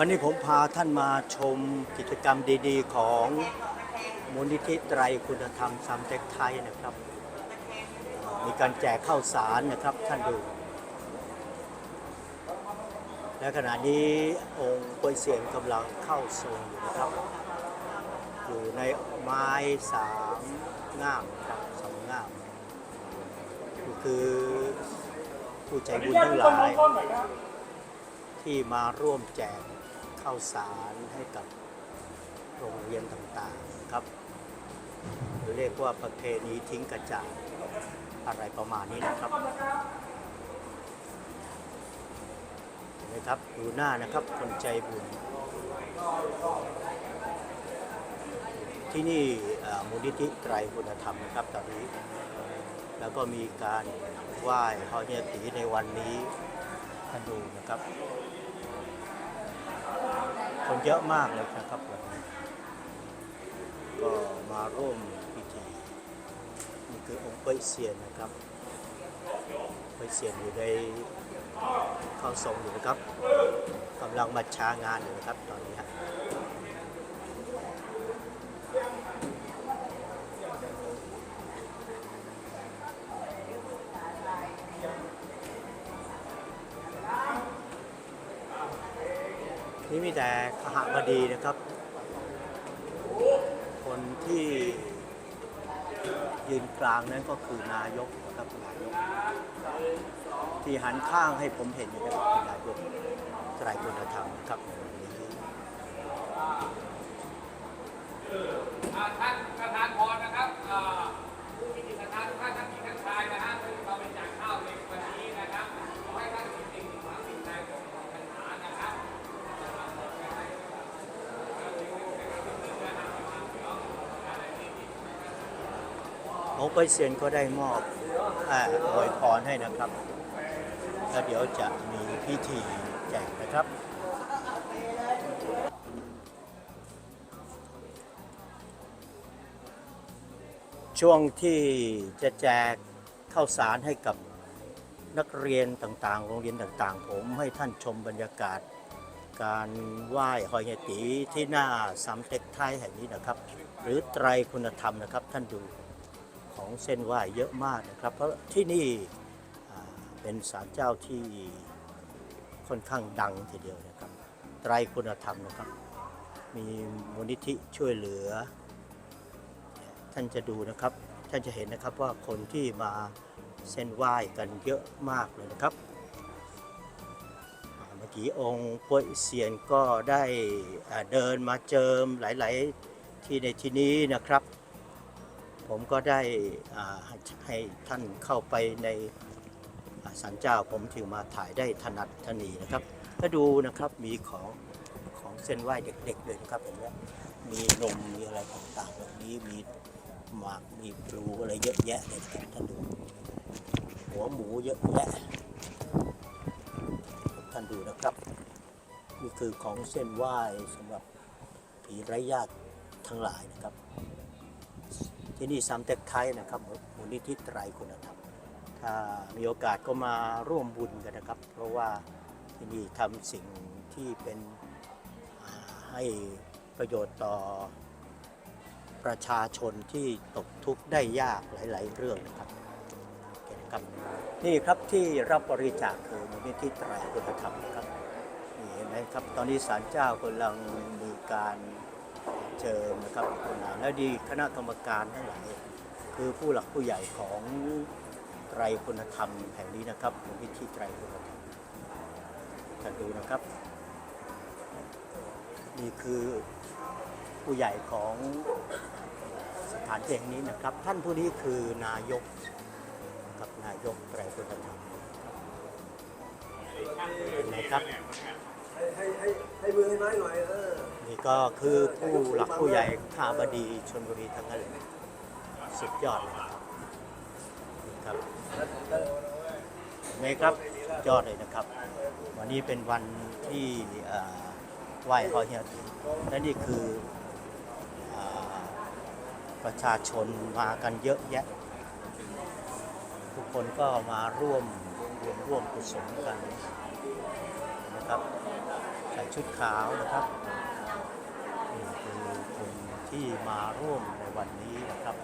วันนี้ผมพาท่านมาชมกิจกรรมดีๆ ของมูลนิธิไตรคุณธรรมสามเต็กไทยนะครับ มีการแจกข้าวสารนะครับท่านดู และขณะนี้องค์ปวยเสียนกำลังเข้าทรงอยู่นะครับ อยู่ในไม้สามง่ามครับสองง่ามคือผู้ใจบุญทั้งหลายที่มาร่วมแจก ข้าวสารให้กับโรงเรียนต่างๆนะครับ หรือเรียกว่าประเพณีทิ้งกระจาดอะไรประมาณนี้นะครับเห็นไหมครับดูหน้านะครับคนใจบุญ ที่นี่มูลนิธิไตรคุณธรรมนะครับตอนนี้ แล้วก็มีการไหว้พระเนตีในวันนี้ท่านดูนะครับ คนเยอะมากเลยนะครับวันนี้ก็มาร่วมพิธีนี่คือองค์เป้ยเซียนนะครับเป้ยเซียนอยู่ในเข้าทรงอยู่นะครับกำลังมาชางานอยู่นะครับ นี่มีแต่ขหบดีนะครับ คนที่ยืนกลางนั้นก็คือนายกนะครับนายก ที่หันข้างให้ผมเห็นอยู่นะครับนายกไตรคุณธรรมนะครับในวันนี้ อ่าท่านประธานพรนะครับอ่าผู้มีจิตศรัทธาทุกท่านทั้งหญิงทั้งชายนะฮะที่เราไปจ่ายข้าวในวันนี้นะครับขอให้ท่านมีสิ่งหวังสิ่งใดของของปัญหานะครับ องค์เปเซียนก็ได้มอบอวยพรให้นะครับแล้วเดี๋ยวจะมีพิธีแจกนะครับช่วงที่จะแจกข้าวสารให้กับนักเรียนต่างๆ โรงเรียนต่างๆ ผมให้ท่านชมบรรยากาศ การไหว้หอยเฮตีที่หน้าสามเต็กไทยแห่งนี้นะครับ หรือไตรคุณธรรมนะครับท่านดู ของเส้นไหว้เยอะมากนะครับ เพราะที่นี่เป็นศาลเจ้าที่ค่อนข้างดังทีเดียวนะครับ ไตรคุณธรรมนะครับ มีมูลนิธิช่วยเหลือ ท่านจะดูนะครับ ท่านจะเห็นนะครับว่าคนที่มาเส้นไหว้กันเยอะมากเลยนะครับเมื่อกี้องค์ป่วยเซียนก็ได้เดินมาเจิมหลาย ๆ ที่ในที่นี้นะครับ ผมก็ได้ให้ท่านเข้าไปในอ่าศาลเจ้าผมถึงมาถ่ายได้ถนัดถนีนะครับก็ดูนะครับมีของของเส้นไหว้เด็กๆเลยนะครับเห็นไหมมีนมมีอะไรต่างๆแบบนี้มีหมากมีปลูอะไรเยอะแยะเลยครับท่านดูหัวหมูเยอะแยะท่านดูนะครับนี่คือของเส้นไหว้สำหรับผีไร้ญาติทั้งหลายนะครับ ที่นี่สามเต็กไทยนะครับมูลนิธิไตรคุณธรรมถ้ามีโอกาสก็มาร่วมบุญกันนะครับ เพราะว่าที่นี่ทำสิ่งที่เป็นให้ประโยชน์ต่อประชาชนที่ตกทุกข์ได้ยากหลาย ๆ เรื่องนะครับนะครับนี่ครับที่รับบริจาคคือมูลนิธิไตรคุณธรรมนะครับนี่เห็นไหมครับตอนนี้ศาลเจ้ากำลังมีการ เจิมนะครับแล้วดีคณะกรรมการทั้งหลายคือผู้หลักผู้ใหญ่ของไตรคุณธรรมแห่งนี้นะครับมูลนิธิไตรคุณธรรมท่านดูนะครับ นี่คือผู้ใหญ่ของสถานที่แห่งนี้นะครับ ท่านผู้นี้คือนายกกับนายกไตรคุณธรรมเห็นไหมครับให้ให้ให้ให้มือให้ไม้หน่อยเออนี่ ก็คือผู้หลักผู้ใหญ่ข้าบดีชนบุรีทั้งนั้นเลยสุดยอดเลยนะครับครับเห็นไหมครับสุดยอดเลยนะครับ วันนี้เป็นวันที่ไหว้พ่อเฮียและนี่คืออประชาชนมากันเยอะแยะ ทุกคนก็มาร่วมร่วมร่วมกุศลกันนะครับใครชุดขาวนะครับ คนที่มาร่วมในวันนี้นะครับ